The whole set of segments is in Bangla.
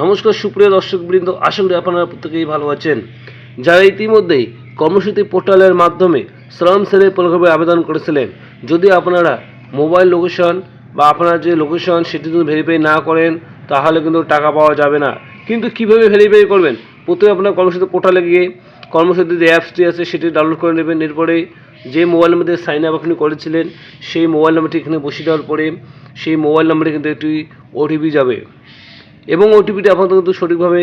নমস্কার, সুপ্রিয় দর্শকবৃন্দ। আশা করি আপনারা প্রত্যেকেই ভালো আছেন। যারা ইতিমধ্যেই কর্মসূচি পোর্টালের মাধ্যমে শ্রম সেলের প্রকল্পে আবেদন করেছিলেন, যদি আপনারা মোবাইল লোকেশন বা আপনার যে লোকেশন সেটি যদি ভেরিফাই না করেন, তাহলে কিন্তু টাকা পাওয়া যাবে না। কিন্তু কীভাবে ভেরিফাই করবেন? প্রথমে আপনার কর্মসূচি পোর্টালে গিয়ে কর্মসূচির যে অ্যাপসটি আছে সেটি ডাউনলোড করে নেবেন। এরপরে যে মোবাইলের মধ্যে সাইন আপ আপনি করেছিলেন, সেই মোবাইল নাম্বারটি এখানে বসিয়ে দেওয়ার পরে সেই মোবাইল নাম্বারে কিন্তু একটি ওটিপি যাবে। এবং ওটিপিটি আপনাদের কিন্তু সঠিকভাবে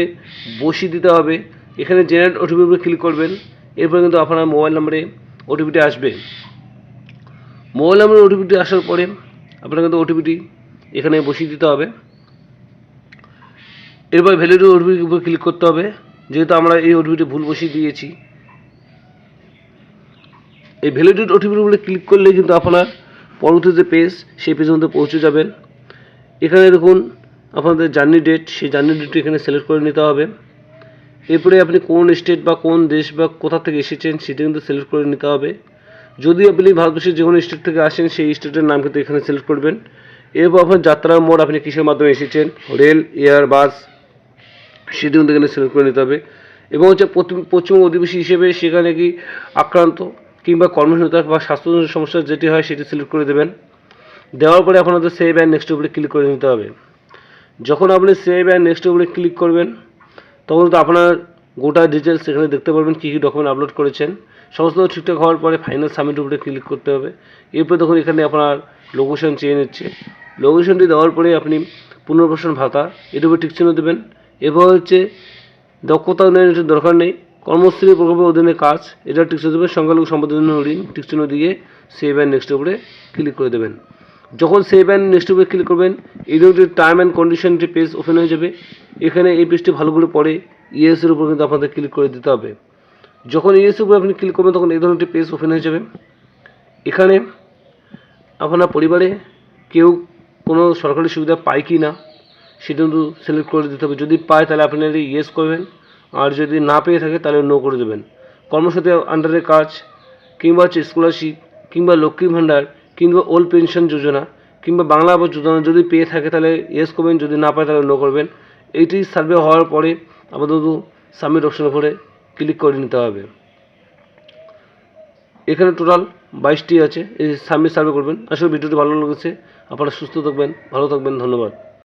বসিয়ে দিতে হবে। এখানে জেনারেট ওটিপির উপরে ক্লিক করবেন। এরপরে কিন্তু আপনার মোবাইল নম্বরে ওটিপিটি আসবে। মোবাইল নম্বরে ওটিপিটি আসার পরে আপনার কিন্তু ওটিপিটি এখানে বসিয়ে দিতে হবে। এরপর ভ্যালিড ওটিপির উপরে ক্লিক করতে হবে। যেহেতু আমরা এই ওটিপিটি ভুল বসিয়ে দিয়েছি। এই ভ্যালিডেট ওটিপির উপরে ক্লিক করলে কিন্তু আপনার পরবর্তী যে পেজ সেই পেজের মধ্যে পৌঁছে যাবেন এখানে দেখুন আপনাদের জার্নি ডেট সেই জার্নি ডেটটি এখানে সিলেক্ট করে নিতে হবে। এরপরে আপনি কোন স্টেট বা কোন দেশ বা কোথা থেকে এসেছেন, সেটি কিন্তু সিলেক্ট করে নিতে হবে। যদি আপনি ভারতবর্ষের যে কোনো স্টেট থেকে আসেন, সেই স্টেটের নাম কিন্তু এখানে সিলেক্ট করবেন। এরপর আপনার যাত্রার মোড়, আপনি কিসের মাধ্যমে এসেছেন, রেল এয়ার বাস সেটি কিন্তু এখানে সিলেক্ট করে নিতে হবে। এবং হচ্ছে পশ্চিম অধিবাসী হিসেবে সেখানে কি আক্রান্ত কিংবা কর্মহীনতা বা স্বাস্থ্য সমস্যা যেটি হয়, সেটি সিলেক্ট করে দেবেন। দেওয়ার পরে আপনাদের সেভ অ্যান্ড নেক্সট উপরে ক্লিক করে নিতে হবে। যখন আপনি সেভ অ্যান্ড নেক্সট উপরে ক্লিক করবেন, তখন তো আপনার গোটা ডিটেলস এখানে দেখতে পারবেন কী কী ডকুমেন্ট আপলোড করেছেন। সমস্ত ঠিকঠাক হওয়ার পরে ফাইনাল সাবমিট উপরে ক্লিক করতে হবে। এরপরে তখন এখানে আপনার লোকেশন চেয়ে নিচ্ছে। লোকেশনটি দেওয়ার পরে আপনি পুনর্বাসন ভাতা, এর উপরে টিক চিহ্ন দেবেন। এরপর হচ্ছে দক্ষতা উন্নয়নের দরকার নেই। কর্মশ্রী প্রকল্পের অধীনে কাজ, এটা টিক চিহ্ন দেবেন। সংখ্যালঘু সম্পাদন ঋণ টিক চিহ্ন দিয়ে সেভ অ্যান্ড নেক্সট উপরে ক্লিক করে দেবেন। যখন সেভ অ্যান্ড নেক্সট উপরে ক্লিক করবেন এই ধরনের টার্ম অ্যান্ড কন্ডিশনটি পেজ ওপেন হয়ে যাবে, এখানে এই পেজটি ভালো করে পড়ে ইএস এর উপর কিন্তু আপনাদের ক্লিক করে দিতে হবে। যখন ইএস এর উপর আপনি ক্লিক করবেন, তখন এই ধরনের একটি পেজ ওপেন হয়ে যাবে। এখানে আপনার পরিবারে কেউ কোনো সরকারি সুবিধা পায় কি না, সেটা কিন্তু সিলেক্ট করে দিতে হবে। যদি পায়, তাহলে আপনি ইয়েস করবেন, আর যদি না পেয়ে থাকে, তাহলে নো করে দেবেন। কর্মসাথী আন্ডারে কাজ, কিংবা হচ্ছে স্কলারশিপ কিংবা লক্ষ্মী ভাণ্ডার কিংবা ওল্ড পেনশন যোজনা কিংবা বাংলা আবাস যোজনা যদি পেয়ে থাকে তাহলে ইয়েস করবেন, যদি না পায় তাহলে নো করবেন। এইটি সার্ভে হওয়ার পরে আপাতত সাবমিট অপশনের উপরে ক্লিক করে নিতে হবে। এখানে টোটাল বাইশটি আছে, এই সাবমিট সার্ভে করবেন। আসলে ভিডিওটি ভালো লেগেছে। আপনারা সুস্থ থাকবেন, ভালো থাকবেন, ধন্যবাদ।